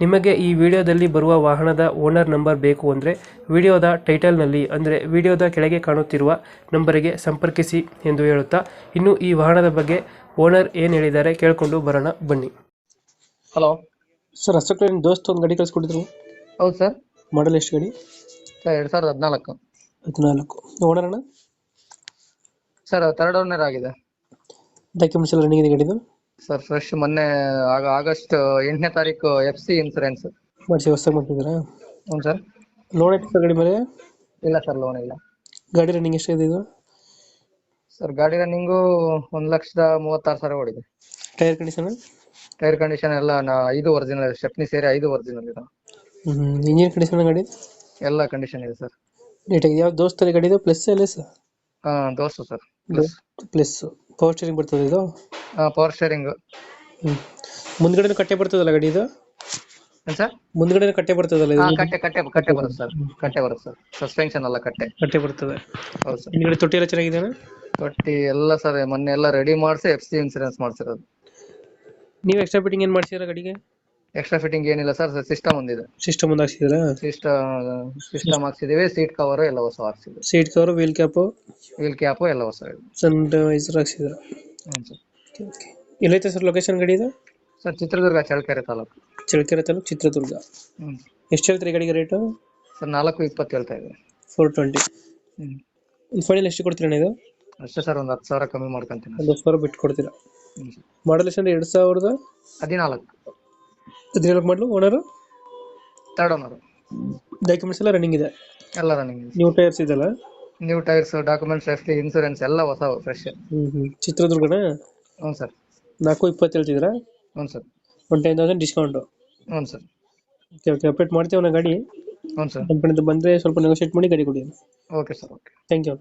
ನಿಮಗೆ ಈ ವಿಡಿಯೋದಲ್ಲಿ ಬರುವ ವಾಹನದ ಓನರ್ ನಂಬರ್ ಬೇಕು ಅಂದರೆ ವಿಡಿಯೋದ ಟೈಟಲ್ನಲ್ಲಿ ಅಂದರೆ ವಿಡಿಯೋದ ಕೆಳಗೆ ಕಾಣುತ್ತಿರುವ ನಂಬರಿಗೆ ಸಂಪರ್ಕಿಸಿ ಎಂದು ಹೇಳುತ್ತಾ ಇನ್ನು ಈ ವಾಹನದ ಬಗ್ಗೆ ಓನರ್ ಏನು ಹೇಳಿದ್ದಾರೆ ಕೇಳಿಕೊಂಡು ಬರೋಣ ಬನ್ನಿ. ಹಲೋ ಸರ್ ಅಷ್ಟಕ್ಕೆ ನಿಮ್ಮ ದೋಸ್ತ್ ಒಂದು ಗಾಡಿ ಕಳಿಸ್ಕೊಟ್ಟಿದ್ರು ಹೌದು ಸರ್. ಮಾಡಲ್ ಎಷ್ಟು ಗಾಡಿ? ಸರ್ ಎರಡು ಸಾವಿರದ ಹದಿನಾಲ್ಕು. ಹದಿನಾಲ್ಕು. ಓನರ್ ಅಣ್ಣ? ಸರ್ ಥರ್ಡ್ ಓನರ್ ಆಗಿದೆ. ಡಾಕ್ಯುಮೆಂಟ್ಸ್ ಎಲ್ಲ ರನ್ನಿಂಗ್ ಇದೆ ಗಾಡಿದು? ಸರ್ ಫ್ರೆಶ್ ಮೊನ್ನೆ ಆಗ ಆಗಸ್ಟ್ ಎಂಟನೇ ತಾರೀಕು ಎಫ್ ಸಿ ಇನ್ಸೂರೆನ್ಸ್ ಮಾಡಿಸಿ ಹೊಸ ಮಾಡ್ತಿದ್ದೀರಾ ಹ್ಞೂ ಸರ್. ಲೋನ್ ಐತೆ ಸರ್ ಗಾಡಿ ಮೇಲೆ? ಇಲ್ಲ ಸರ್ ಲೋನ್ ಇಲ್ಲ. ಗಾಡಿ ರನ್ನಿಂಗ್ ಎಷ್ಟಿದೆ ಇದು? ಸರ್ ಗಾಡಿ ರನ್ನಿಂಗು ಒಂದು ಲಕ್ಷದ ಮೂವತ್ತಾರು ಸಾವಿರ ಓಡಿದೆ. ಟೈರ್ ಕಂಡೀಷನ್ ಟೈರ್ ಕಂಡೀಷನ್ ಎಲ್ಲ ನಾ ಐದು ಒರಿಜಿನಲ್ ಸ್ಟೆಪ್ನಿ ಸೇರಿ ಐದು ಒರಿಜಿನಲ್ ಇದೆ. ಇಂಜಿನ್ ಕಂಡೀಷನ್ ಗಾಡಿ? ಎಲ್ಲ ಕಂಡೀಷನ್ ಇದೆ ಸರ್. ನೀಟಾಗಿ ಯಾವ ದೋಸ್ತಲ್ಲಿ ಗಾಡಿ ಇದು? ಪ್ಲಸ್ ಎಲ್ಲ ಸರ್ ಹಾಂ ದೋಸ್ತು sir. Plus plus power steering ಬರ್ತದೆ ಇದು? ಪವರ್ ಸ್ಟೇರಿಂಗ್ ಹ್ಮ್. ಮುಂದ್ಗಡೆ ಕಟ್ಟೆ ಬರ್ತದಲ್ಲ ಗಾಡಿ ಇದು? ಸರ್? ಮುಂದ್ಗಡೆ ಕಟ್ಟೆ ಬರ್ತದಲ್ಲ ಇದು ಕಟ್ಟೆ ಕಟ್ಟೆ ಕಟ್ಟೆ ಬರುತ್ತೆ ಸರ್. ಕಟ್ಟೆ ಬರುತ್ತೆ ಸರ್. ಸಸ್ಪೆನ್ಷನ್ ಎಲ್ಲ ಕಟ್ಟೆ. ಕಟ್ಟೆ ಬರ್ತದೆ. ಹೌದು ಸರ್. ಹಿಂದ್ಗಡೆ ತೊಟ್ಟಿ ಎಲ್ಲ ಚೆನ್ನಾಗಿದೆ ತೊಟ್ಟಿ ಎಲ್ಲ ಸರ್ ಮೊನ್ನೆ ಎಲ್ಲ ರೆಡಿ ಮಾಡಿಸಿ ಎಫ್ ಸಿ ಇನ್ಸೂರೆನ್ಸ್ ಮಾಡ್ಸಿರೋದು. ನೀವು ಎಕ್ಸ್ಟ್ರಾ ಫಿಟ್ಟಿಂಗ್ ಏನ್ ಮಾಡ್ಸಿದ್ರ ಗಾಡಿಗೆ? ಎಕ್ಸ್ಟ್ರಾ ಫಿಟ್ಟಿಂಗ್ ಏನಿಲ್ಲ ಸರ್ ಸಿಸ್ಟಮ್ ಒಂದಿದೆ. ಸಿಸ್ಟಮ್ ಒಂದು ಹಾಕ್ಸಿದ್ರ? ಸಿಸ್ಟಮ್ ಸಿಸ್ಟಮ್ ಹಾಕ್ಸಿದೀವಿ ಸೀಟ್ ಕವರ್ ಎಲ್ಲ ಹೊಸ ಹಾಕ್ಸಿದ್ವಿ. Seat cover wheel cap wheel cap ಎಲ್ಲ ಹೊಸ ಇದೆ. ಸನ್ ವೈಸರ್ ಹಾಕ್ಸಿದ್ರ? ಹ್ಞೂ ಸರ್. ಎಲ್ಲೈತೆ ಸರ್ ಲೊಕೇಶನ್ ಗಡಿ ಇದು? ಸರ್ ಚಿತ್ರದುರ್ಗ ಚಳ್ಳಕೆರೆ ತಾಲೂಕು. ಚಳ್ಳಕೆರೆ ತಾಲೂಕು ಚಿತ್ರದುರ್ಗ. ಹ್ಞೂ ಎಷ್ಟು ಹೇಳ್ತೀರಿ ಗಾಡಿಗೆ ರೇಟು ಸರ್ ನಾಲ್ಕು ಇಪ್ಪತ್ತು ಹೇಳ್ತಾ ಇದೆ ಫೋರ್ ಟ್ವೆಂಟಿ ಹ್ಞೂ ಫೈನಲ್ ಎಷ್ಟು ಕೊಡ್ತೀರಾ ಇದು? ಅಷ್ಟೇ ಸರ್ ಒಂದು ಹತ್ತು ಸಾವಿರ ಕಮ್ಮಿ ಮಾಡ್ಕೊಂತೀನಿ. ಒಂದು ಸಾವಿರ ಬಿಟ್ಟು ಕೊಡ್ತೀರಾ ಮಾಡಲ್ ಎಷ್ಟು ಎರಡು ಸಾವಿರದ? ಹದಿನಾಲ್ಕು. ಹದಿನಾಲ್ಕು ಮಾಡಲು ಓನರು ತರ್ಡ್ ಓನರು ಡಾಕ್ಯುಮೆಂಟ್ಸ್ ಎಲ್ಲ ರನ್ನಿಂಗ್ ಇದೆ? ಎಲ್ಲ ರನ್ನಿಂಗ್ ನ್ಯೂ ಟೈರ್ಸ್ ಇದೆಲ್ಲ new tyres documents safety insurance ಎಲ್ಲ ಹೊಸ ಫ್ರೆಶ್ ಹ್ಞೂ ಹ್ಞೂ ಚಿತ್ರದುರ್ಗನ? ಹ್ಞೂ ಸರ್. ನಾಲ್ಕು ಇಪ್ಪತ್ತು ಹೇಳ್ತಿದ್ದೀರಾ? ಹ್ಞೂ sir. One ten thousand discount ಹ್ಞೂ ಸರ್. ಓಕೆ ಓಕೆ ಅಪ್ಡೇಟ್ ಮಾಡ್ತೀವಿ ನಾ ಗಾಡಿ. ಹ್ಞೂ ಸರ್. ಕಂಪನಿದು ಬಂದ್ರೆ ಬಂದರೆ ಸ್ವಲ್ಪ ನೆಗೋಷಿಯೇಟ್ ಮಾಡಿ ಗಾಡಿ ಕೊಡಿ. Okay sir okay thank you